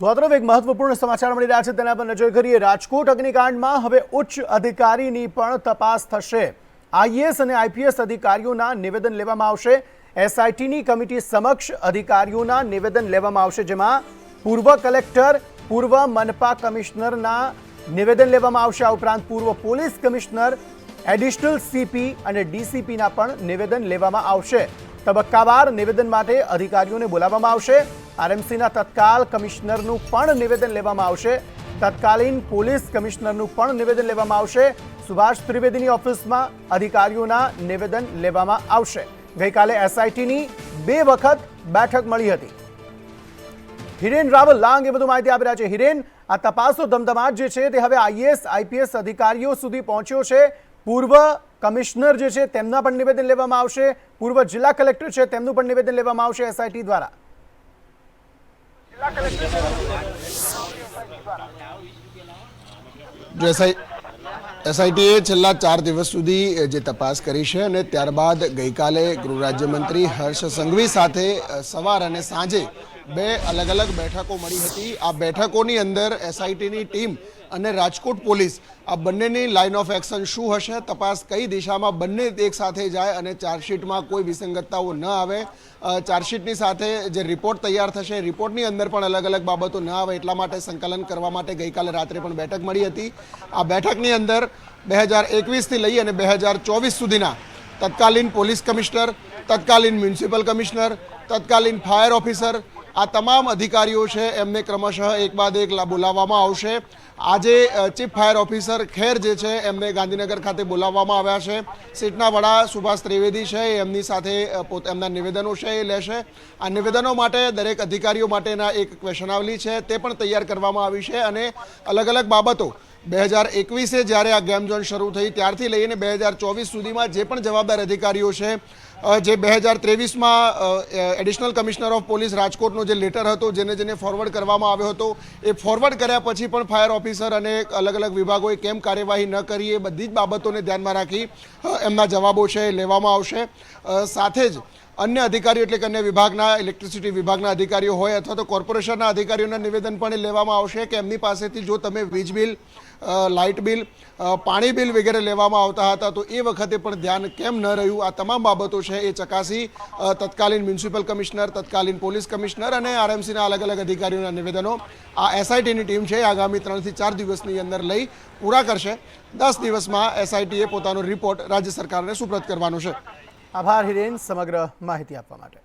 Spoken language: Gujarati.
તરફ એક મહત્વપૂર્ણ સમાચાર મળી રહ્યા છે. તેના પર નજર કરીએ, રાજકોટ અગ્નિકાંડમાં હવે ઉચ્ચ અધિકારીની પણ તપાસ થશે. આઈએએસ અને આઈપીએસ અધિકારીઓના નિવેદન લેવામાં આવશે. એસઆઈટીની કમિટી સમક્ષ અધિકારીઓના નિવેદન લેવામાં આવશે, જેમાં પૂર્વ કલેક્ટર, પૂર્વ મનપા કમિશનરના નિવેદન લેવામાં આવશે. આ ઉપરાંત પૂર્વ પોલીસ કમિશનર, એડિશનલ સીપી અને ડીસીપીના પણ નિવેદન લેવામાં આવશે. તબક્કાવાર નિવેદન માટે અધિકારીઓને બોલાવવામાં આવશે. આરએમસીના તત્કાલ કમિશનરનું પણ નિવેદન લેવામાં આવશે. તત્કાલીન પોલીસ કમિશનરનું પણ નિવેદન લેવામાં આવશે. સુભાષ ત્રિવેદીની ઓફિસમાં અધિકારીઓના નિવેદન લેવામાં આવશે. ગઈકાલે એસઆઈટીની બે વખત બેઠક મળી હતી. હિરેન રાવલ લાંગ એ બધું માહિતી આપી રહ્યા છે. હિરેન, આ તપાસનો ધમધમાટ જે છે તે હવે આઈએએસ, આઈપીએસ અધિકારીઓ સુધી પહોંચ્યો છે. પૂર્વ કમિશનર જે છે તેમના પણ નિવેદન લેવામાં આવશે. પૂર્વ જિલ્લા કલેક્ટર છે તેમનું પણ નિવેદન લેવામાં આવશે એસઆઈટી દ્વારા. જો એસઆઈ એસઆઈટીએ છેલ્લા ચાર દિવસ સુધી જે તપાસ કરી છે અને ત્યારબાદ ગઈકાલે ગૃહ રાજ્યમંત્રી હર્ષ સંઘવી સાથે સવાર અને સાંજે બે અલગ અલગ બેઠકો મળી હતી. આ બેઠકોની અંદર એસઆઈટીની ટીમ અને રાજકોટ પોલીસ, આ બંનેની લાઇન ઓફ એક્શન શું હશે તપાસ કઈ દિશામાં બંને એક સાથે જાય અને ચાર્જશીટમાં કોઈ વિસંગતતાઓ ન આવે? ચાર્જશીટની સાથે જે રિપોર્ટ તૈયાર થશે રિપોર્ટની અંદર પણ અલગ અલગ બાબતો ન આવે એટલા માટે સંકલન કરવા માટે ગઈકાલે રાત્રે પણ બેઠક મળી હતી. આ બેઠકની અંદર બે હજાર એકવીસથી લઈ અને બે હજાર ચોવીસ સુધીના તત્કાલીન પોલીસ કમિશનર, તત્કાલીન મ્યુનિસિપલ કમિશનર, તત્કાલીન ફાયર ઓફિસર આ તમામ અધિકારીઓ છે, એમને ક્રમશઃ એક બાદ એક બોલાવવામાં આવશે. આજે ચીફ ફાયર ઓફિસર ખેર જે છે, એમને ગાંધીનગર ખાતે બોલાવવામાં આવ્યા છે. સીટના વડા સુભાષ ત્રિવેદી છે એમની સાથે પોત, એમના નિવેદનો છે એ લેશે. આ નિવેદનો માટે દરેક અધિકારીઓ માટેના એક ક્વેશ્ચનાવલી છે, તે પણ તૈયાર કરવામાં આવી છે અને અલગ અલગ બાબતો બે હજાર એકવીસે જ્યારે આ ગેમ ઝોન શરૂ થઈ, ત્યારથી લઈને બે હજાર ચોવીસ સુધીમાં જે પણ જવાબદાર અધિકારીઓ છે જે બે હજાર ત્રેવીસમાં એડિશનલ કમિશનર ઓફ પોલીસ રાજકોટનો જે લેટર હતો, જેને જેને ફોરવર્ડ કરવામાં આવ્યો હતો, એ ફોરવર્ડ કર્યા પછી પણ ફાયર ઓફિસર અને અલગ અલગ વિભાગોએ કેમ કાર્યવાહી ન કરી એ બધી જ બાબતોને ધ્યાનમાં રાખી એમના જવાબો છે એ લેવામાં આવશે. સાથે જ અન્ય અધિકારીઓ એટલે કે અન્ય વિભાગના ઇલેક્ટ્રિસિટી વિભાગના અધિકારીઓ હોય અથવા તો કોર્પોરેશનના અધિકારીઓના નિવેદન પણ લેવામાં આવશે કે એમની પાસેથી જો તમે વીજ બિલ લાઇટ બિલ પાણી બિલ વગેરે લેવામાં આવતા હતા, તો એ વખતે પણ ધ્યાન કેમ ન રહ્યું? આ તમામ બાબતો છે એ ચકાસી તત્કાલીન મ્યુનિસિપલ કમિશનર, તત્કાલીન પોલીસ કમિશનર અને આરએમસીના અલગ અલગ અધિકારીઓના નિવેદનો આ એસઆઈટીની ટીમ છે આગામી ત્રણથી ચાર દિવસની અંદર લઈ પૂરા કરશે. દસ દિવસમાં એસઆઈટીએ પોતાનો રિપોર્ટ રાજ્ય સરકારને સુપ્રત કરવાનો છે. આભાર હિરેન સમગ્ર માહિતી આપવા માટે.